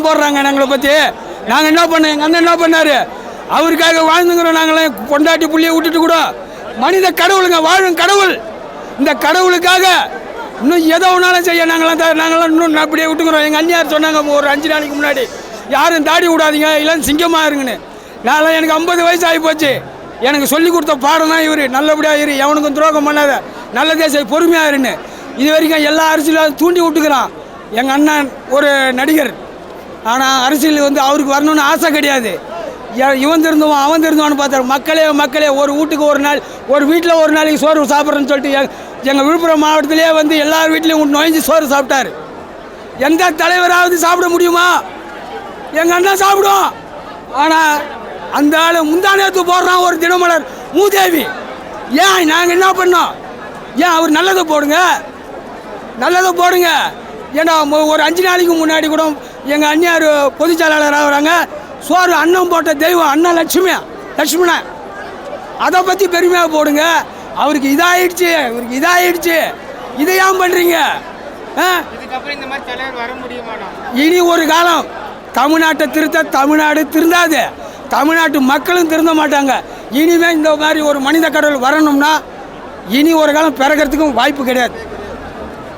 தான் போடுறாங்க எங்களை பற்றி நாங்கள் என்ன பண்ணோம் எங்கள் அண்ணன் என்ன பண்ணார்? அவருக்காக வாழ்ந்துங்கிறோம் நாங்களே கொண்டாட்டி புள்ளியை விட்டுட்டு கூட. மனித கடவுளுங்க வாழும் கடவுள். இந்த கடவுளுக்காக இன்னும் எதை ஒன்றாலும் செய்ய நாங்களாம் நாங்களாம் இன்னும் அப்படியே விட்டுக்கிறோம். எங்கள் அண்ணியார் சொன்னாங்க ஒரு அஞ்சு நாளைக்கு முன்னாடி யாரும் தாடி விடாதீங்க இல்லைன்னு சிங்கமாக இருங்கன்னு. நான் எனக்கு ஐம்பது வயசு ஆகி போச்சு. எனக்கு சொல்லி கொடுத்த பாடம் தான் இவர். நல்லபடியாக இரு எவனுக்கும் துரோகம் பண்ணாத. நல்லதே செய் பொறுமையாக இருன்னு. இது வரைக்கும் எல்லா அரசியலும் தூண்டி விட்டுக்கிறான். எங்கள் அண்ணன் ஒரு நடிகர். ஆனால் அரசியல் வந்து அவருக்கு வரணும்னு ஆசை கிடையாது. இவன் திருந்தவன் அவன் திருந்துவான்னு பார்த்தாரு. மக்களே மக்களே ஒரு வீட்டுக்கு ஒரு நாள் ஒரு வீட்டில் ஒரு நாளைக்கு சோறு சாப்பிட்றேன்னு சொல்லிட்டு எங்கள் விழுப்புரம் மாவட்டத்திலே வந்து எல்லார் வீட்லேயும் நுழைஞ்சு சோறு சாப்பிட்டாரு. எந்த தலைவராவது சாப்பிட முடியுமா? எங்கள் அண்ணன் சாப்பிடும். ஆனால் அந்த ஆள் முந்தானத்து போடுறான் ஒரு தினமலர் மூதேவி. ஏன் நாங்கள் என்ன பண்ணோம்? ஏன் அவர் நல்லதை போடுங்க? நல்லதை போடுங்க. ஏன்னா ஒரு அஞ்சு நாளைக்கு முன்னாடி கூட எங்கள் அண்ணியார் பொதுச் செயலாளர் ஆகுறாங்க. சோறு அன்னம் போட்ட தெய்வம் அண்ணன் லட்சுமி லட்சுமணன் அதை பற்றி பெருமையாக போடுங்க. அவருக்கு இதாயிடுச்சு இவருக்கு இதாயிடுச்சு. இதை ஏன் பண்ணுறீங்க ஆ? இதுக்கப்புறம் இந்த மாதிரி தலைவர் வர முடியுமாண்ணா இனி ஒரு காலம் தமிழ்நாட்டை திருத்த தமிழ்நாடு திருந்தாது. தமிழ்நாட்டு மக்களும் திருந்த மாட்டாங்க. இனிமே இந்த மாதிரி ஒரு மனித கடவுள் வரணும்னா இனி ஒரு காலம் பிறக்கிறதுக்கும் வாய்ப்பு கிடையாது.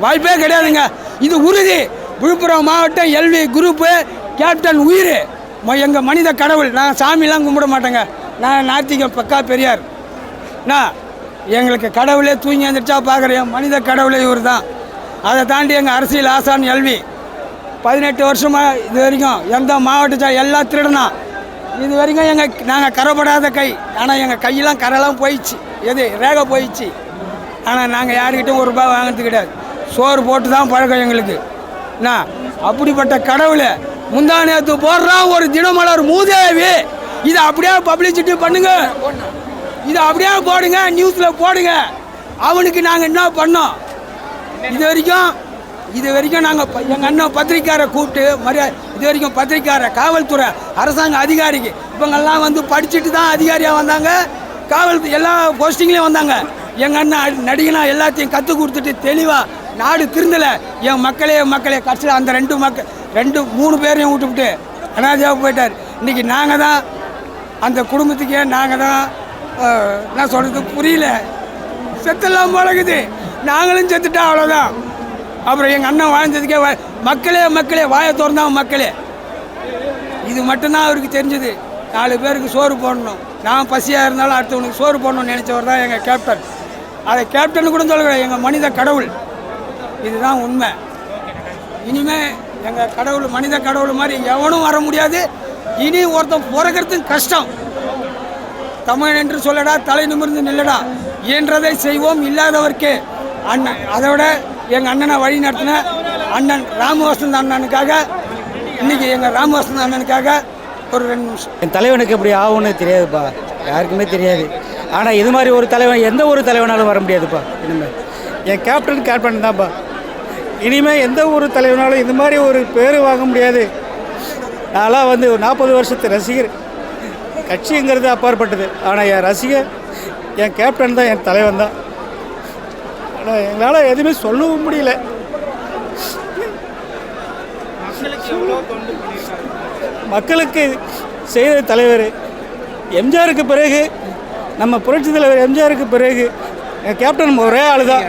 வாய்ப்பே கிடையாதுங்க. இது உறுதி. விழுப்புரம் மாவட்டம் எல்வி குரூப்பு கேப்டன் உயிர். எங்கள் மனித கடவுள். நான் சாமிலாம் கும்பிட மாட்டேங்க. நான் நாத்திகம் பக்கா பெரியார். நான் எங்களுக்கு கடவுளே தூங்கி வந்துருச்சா பார்க்குறேன் மனித கடவுளே இவர் தான் அதை தாண்டி எங்கள் அரசியல் ஆசான் எல்வி. பதினெட்டு வருஷமாக இது வரைக்கும் எந்த மாவட்டத்தா எல்லாம் திருடனா. இது வரைக்கும் எங்கள் நாங்கள் கரைப்படாத கை. ஆனால் எங்கள் கையெல்லாம் கரெல்லாம் போயிடுச்சு. எது ரேகை போயிடுச்சு. ஆனால் நாங்கள் யாருக்கிட்டும் ஒரு ரூபாய் வாங்கிறது கிடையாது. சோறு போட்டு தான் பழக்கம் எங்களுக்கு. என்ன அப்படிப்பட்ட கடவுளை முந்தா நேற்று போடுறான் ஒரு தினமலர் மூதேவி. இதை அப்படியே பப்ளிசிட்டி பண்ணுங்க. இதை அப்படியே போடுங்க நியூஸில் போடுங்க. அவனுக்கு நாங்கள் என்ன பண்ணோம்? இது வரைக்கும் இது வரைக்கும் நாங்கள் எங்கள் அண்ணன் பத்திரிக்காரை கூப்பிட்டு மரியாதை இது வரைக்கும் பத்திரிக்காரை காவல்துறை அரசாங்க அதிகாரிக்கு இவங்கெல்லாம் வந்து படிச்சுட்டு தான் அதிகாரியாக வந்தாங்க. காவல் எல்லா போஸ்டிங்லேயும் வந்தாங்க. எங்கள் அண்ணன் நடிகனா எல்லாத்தையும் கற்றுக் கொடுத்துட்டு தெளிவாக நாடு திருந்தலை. என் மக்களே என் மக்களே கடைசியில் அந்த ரெண்டு மக்கள் ரெண்டு மூணு பேரையும் விட்டுவிட்டு அனாதையாக போயிட்டார். இன்றைக்கி நாங்கள் தான் அந்த குடும்பத்துக்கே நாங்கள் தான் நான் என்ன சொல்கிறது புரியல. செத்தெல்லாம் பழகுது. நாங்களும் செத்துட்டா அவ்வளோதான் அப்புறம் எங்கள் அண்ணன் வாழ்ந்ததுக்கே வா- மக்களே மக்களே வாயை திறந்தான் மக்களே. இது மட்டும்தான் அவருக்கு தெரிஞ்சது. நாலு பேருக்கு சோறு போடணும். நான் பசியாக இருந்தாலும் அடுத்தவனுக்கு சோறு போடணும்னு நினச்சவர் தான் எங்கள் கேப்டன் அதை கேப்டன் கூட சொல்லுங்க எங்கள் மனித கடவுள். இதுதான் உண்மை. இனிமே எங்கள் கடவுள் மனித கடவுள் மாதிரி எவனும் வர முடியாது. இனி ஒருத்தன் பிறக்கிறதுக்கு கஷ்டம். தமிழ் என்று சொல்லடா தலை நிமிர்ந்து நில்லடா. இயன்றதை செய்வோம் இல்லாதவர்க்கு. அண்ணன் அதை விட எங்கள் அண்ணனை வழி நடத்தின அண்ணன் ராமவசந்த் அண்ணனுக்காக இன்னைக்கு எங்கள் ராமவசந்த் அண்ணனுக்காக ஒரு ரெண்டு நிமிஷம். என் தலைவனுக்கு எப்படி ஆகும்னு தெரியாதுப்பா. யாருக்குமே தெரியாது. ஆனால் இது மாதிரி ஒரு தலைவன் எந்த ஒரு தலைவனாலும் வர முடியாதுப்பா. இனிமேல் என் கேப்டன் கேப்டன் தான்ப்பா. இனிமேல் எந்த ஒரு தலைவனாலும் இந்த மாதிரி ஒரு பேர் வாங்க முடியாது. நான்லாம் வந்து ஒரு நாற்பது வருஷத்து ரசிகர். கட்சிங்கிறது அப்பாற்பட்டது. ஆனால் என் ரசிகர் என் கேப்டன் தான் என் தலைவன் தான். ஆனால் எங்களால் எதுவுமே சொல்லவும் முடியல. மக்களுக்கு செய்த தலைவர் எம்ஜிஆருக்கு பிறகு நம்ம புரட்சித் தலைவர் எம்ஜிஆருக்கு பிறகு கேப்டன் ஒரே ஆள் தான்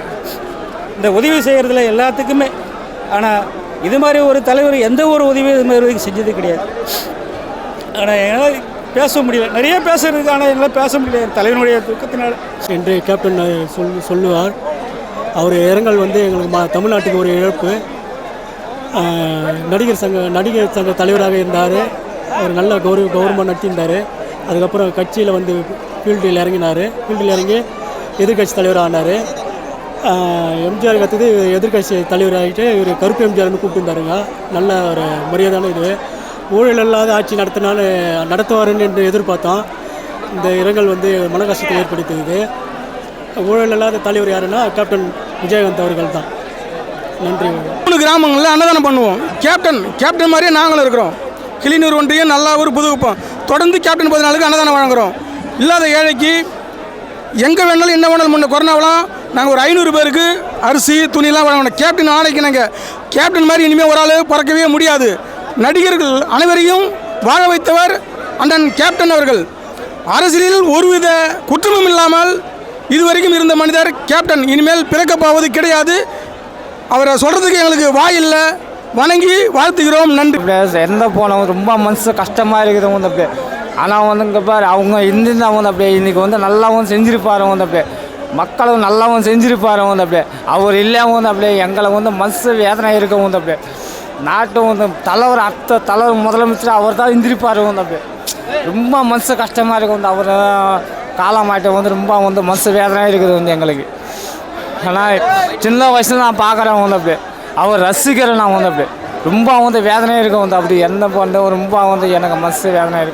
இந்த உதவி செய்கிறதுல எல்லாத்துக்குமே. ஆனால் இது மாதிரி ஒரு தலைவர் எந்த ஒரு உதவியும் மாதிரி செஞ்சது கிடையாது. ஆனால் என்னால் பேச முடியல. நிறைய பேசுறதுக்கு ஆனால் என்னால் பேச முடியல. தலைவனுடைய துக்கத்தினால். என்று கேப்டன் சொல் சொல்லுவார். அவர் இரங்கல் வந்து எங்களுக்கு மா தமிழ்நாட்டுக்கு ஒரு இழப்பு. நடிகர் சங்க நடிகர் சங்க தலைவராக இருந்தார். அவர் நல்ல கௌரவ கௌரவமாக நடத்தியிருந்தார். அதுக்கப்புறம் கட்சியில் வந்து ஃபீல்டில் இறங்கினார். ஃபீல்டில் இறங்கி எதிர்கட்சி தலைவர் ஆனார் எம்ஜிஆர் கற்றுது எதிர்கட்சி தலைவர் ஆகிட்டு இவர் கருப்பு எம்ஜிஆர்னு கூப்பிட்டுருந்தாருங்க. நல்ல ஒரு மரியாதையான இது. ஊழல் இல்லாத ஆட்சி நடத்தினாலும் நடத்துவாருன்னு என்று எதிர்பார்த்தோம். இந்த இரங்கல் வந்து மன கஷ்டத்தை ஏற்படுத்தியது. ஊழல் இல்லாத தலைவர் யாருன்னா கேப்டன் விஜயகாந்த் அவர்கள் தான். நன்றி. மூணு கிராமங்களில் அன்னதானம் பண்ணுவோம். கேப்டன் கேப்டன் மாதிரியே நாங்களும் இருக்கிறோம். கிளிநூர் ஒன்றியம் நல்லா ஒரு புதுகுப்போம். தொடர்ந்து கேப்டன் பதினாலுக்கு நாளுக்கு அன்னதானம் வழங்குகிறோம் இல்லாத ஏழைக்கு எங்கே வேணாலும் என்ன வேணாலும் முன்ன கொரோனாவெலாம் நாங்கள் ஒரு ஐநூறு பேருக்கு அரிசி துணிலாம் வழங்கணும். கேப்டன் ஆணைக்கு நாங்கள் கேப்டன் மாதிரி இனிமேல் ஒரு ஆள் பிறக்கவே முடியாது. நடிகர்கள் அனைவரையும் வாழ வைத்தவர் அண்ணன் கேப்டன் அவர்கள். அரசியலில் ஒருவித குற்றமும் இல்லாமல் இதுவரைக்கும் இருந்த மனிதர் கேப்டன். இனிமேல் பிறக்கப் போவது கிடையாது. அவரை சொல்கிறதுக்கு எங்களுக்கு வாய் இல்லை. வணங்கி வாழ்த்துகிறோம். நன்றி. அப்படியே எந்த போனவங்க ரொம்ப மனசு கஷ்டமாக இருக்குது வந்து அப்படியே. ஆனால் வந்து இங்கே பாரு அவங்க இருந்திருந்தா வந்து அப்படியே இன்றைக்கி வந்து நல்லாவும் செஞ்சிருப்பாரு வந்து அப்படியே. மக்களும் நல்லாவும் செஞ்சுருப்பார் வந்து அப்படியே. அவர் இல்லாமல் வந்து அப்படியே எங்களை வந்து மனசு வேதனை இருக்க வந்து அப்படியே. நாட்டு வந்து தலைவர் அத்த தலைவர் முதலமைச்சர் அவர் தான் இருந்திருப்பார் வந்து அப்படியே. ரொம்ப மனசு கஷ்டமாக இருக்கும் வந்து அவர் காலமாட்டை வந்து ரொம்ப வந்து மனசு வேதனையாக இருக்குது வந்து எங்களுக்கு. ஆனால் சின்ன வயசுல நான் பார்க்குறேன் வந்து அப்படியே. அவர் ரசிக்கிறேன் நான் வந்து அப்படியே. ரொம்ப வந்து வேதனையாக இருக்கும் வந்து அப்படி என்ன பண்ண ரொம்ப வந்து எனக்கு மனசு வேதனையாக இருக்கும்